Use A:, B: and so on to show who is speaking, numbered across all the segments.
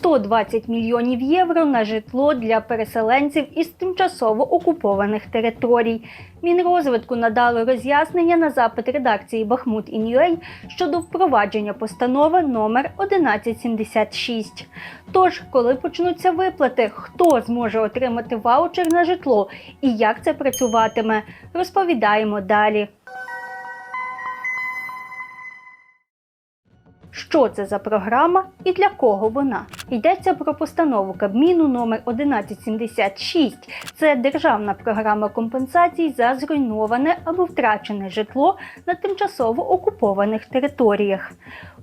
A: 120 мільйонів євро на житло для переселенців із тимчасово окупованих територій. Мінрозвитку надало роз'яснення на запит редакції Бахмут Ін'юей щодо впровадження постанови номер 1176. Тож, коли почнуться виплати, хто зможе отримати ваучер на житло і як це працюватиме, розповідаємо далі. Що це за програма і для кого вона? Йдеться про постанову Кабміну номер 1176. Це державна програма компенсацій за зруйноване або втрачене житло на тимчасово окупованих територіях.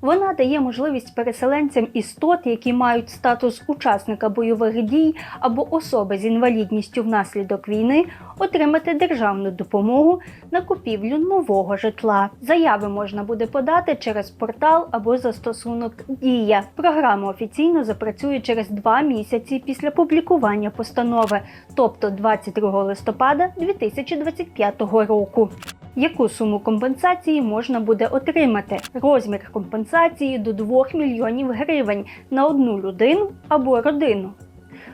A: Вона дає можливість переселенцям істот, які мають статус учасника бойових дій або особи з інвалідністю внаслідок війни, отримати державну допомогу на купівлю нового житла. Заяви можна буде подати через портал або застосунок Дія. Програма офіційно запрацює через два місяці після публікування постанови, тобто 22 листопада 2025 року. Яку суму компенсації можна буде отримати? Розмір компенсації до 2 мільйонів гривень на одну людину або родину.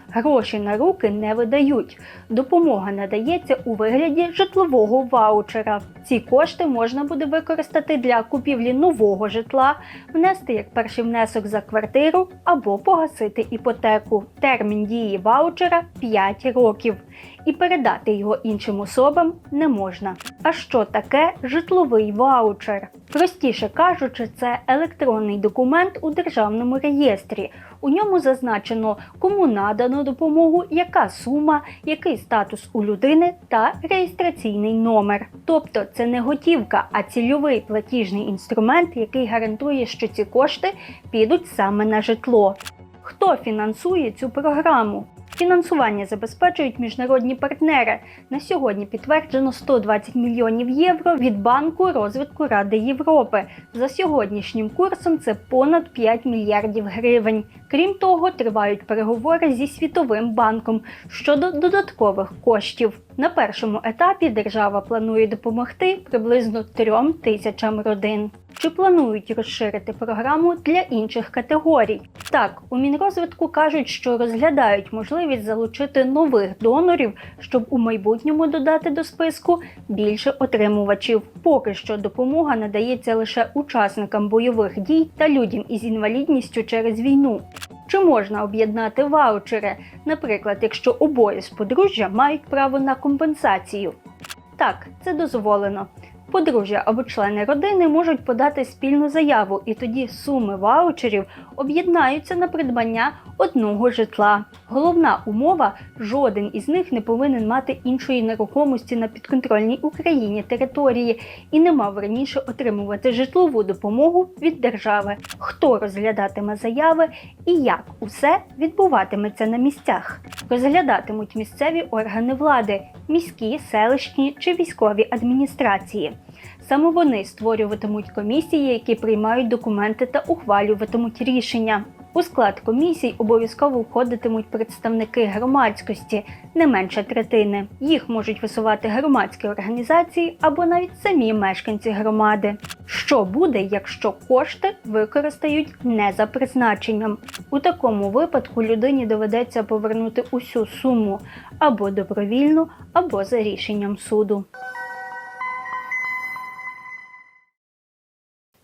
A: Гроші на руки не видають. Допомога надається у вигляді житлового ваучера. Ці кошти можна буде використати для купівлі нового житла, внести як перший внесок за квартиру або погасити іпотеку. Термін дії ваучера 5 років. І передати його іншим особам не можна. А що таке житловий ваучер? Простіше кажучи, це електронний документ у державному реєстрі. У ньому зазначено, кому надано допомогу, яка сума, який статус у людини та реєстраційний номер. Тобто це не готівка, а цільовий платіжний інструмент, який гарантує, що ці кошти підуть саме на житло. Хто фінансує цю програму? Фінансування забезпечують міжнародні партнери. На сьогодні підтверджено 120 мільйонів євро від Банку розвитку Ради Європи. За сьогоднішнім курсом це понад 5 мільярдів гривень. Крім того, тривають переговори зі Світовим банком щодо додаткових коштів. На першому етапі держава планує допомогти приблизно трьом тисячам родин. Чи планують розширити програму для інших категорій? Так, у Мінрозвитку кажуть, що розглядають можливість залучити нових донорів, щоб у майбутньому додати до списку більше отримувачів. Поки що допомога надається лише учасникам бойових дій та людям із інвалідністю через війну. Чи можна об'єднати ваучери, наприклад, якщо обоє з подружжя мають право на компенсацію? Так, це дозволено. Подружжя або члени родини можуть подати спільну заяву, і тоді суми ваучерів об'єднаються на придбання одного житла. Головна умова жоден із них не повинен мати іншої нерухомості на підконтрольній Україні території і не мав раніше отримувати житлову допомогу від держави. Хто розглядатиме заяви і як усе відбуватиметься на місцях? Розглядатимуть місцеві органи влади, міські, селищні чи військові адміністрації. Саме вони створюватимуть комісії, які приймають документи та ухвалюватимуть рішення. У склад комісій обов'язково входитимуть представники громадськості, не менше третини. Їх можуть висувати громадські організації або навіть самі мешканці громади. Що буде, якщо кошти використають не за призначенням? У такому випадку людині доведеться повернути усю суму або добровільно, або за рішенням суду.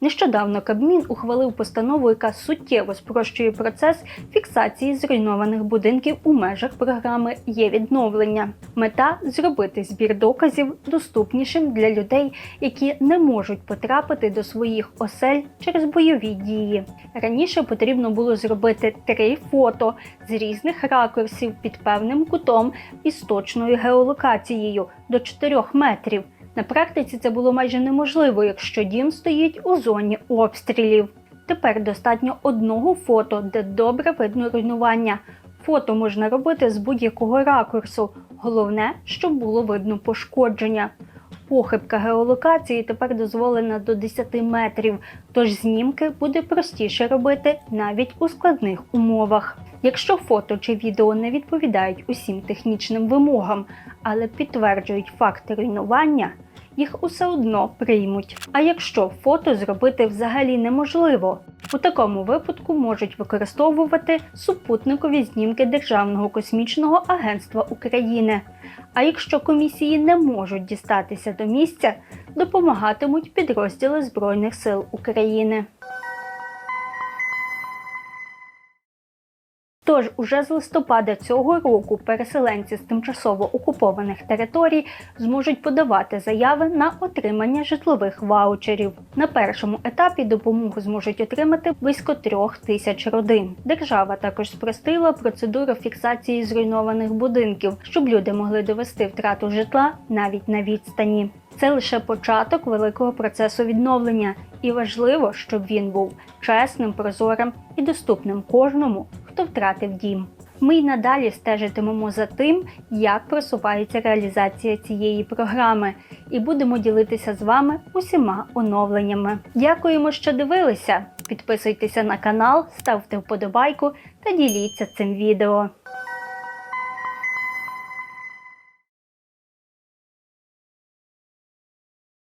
A: Нещодавно Кабмін ухвалив постанову, яка суттєво спрощує процес фіксації зруйнованих будинків у межах програми є відновлення. Мета зробити збір доказів доступнішим для людей, які не можуть потрапити до своїх осель через бойові дії. Раніше потрібно було зробити три фото з різних ракурсів під певним кутом із точною геолокацією до 4 метрів. На практиці це було майже неможливо, якщо дім стоїть у зоні обстрілів. Тепер достатньо одного фото, де добре видно руйнування. Фото можна робити з будь-якого ракурсу. Головне, щоб було видно пошкодження. Похибка геолокації тепер дозволена до 10 метрів, тож знімки буде простіше робити навіть у складних умовах. Якщо фото чи відео не відповідають усім технічним вимогам, але підтверджують факти руйнування, їх усе одно приймуть. А якщо фото зробити взагалі неможливо, у такому випадку можуть використовувати супутникові знімки Державного космічного агентства України. А якщо комісії не можуть дістатися до місця, допомагатимуть підрозділи Збройних сил України. Тож уже з листопада цього року переселенці з тимчасово окупованих територій зможуть подавати заяви на отримання житлових ваучерів. На першому етапі допомогу зможуть отримати близько трьох тисяч родин. Держава також спростила процедуру фіксації зруйнованих будинків, щоб люди могли довести втрату житла навіть на відстані. Це лише початок великого процесу відновлення, і важливо, щоб він був чесним, прозорим і доступним кожному, хто втратив дім. Ми й надалі стежитимемо за тим, як просувається реалізація цієї програми, і будемо ділитися з вами усіма оновленнями. Дякуємо, що дивилися. Підписуйтеся на канал, ставте вподобайку та діліться цим відео.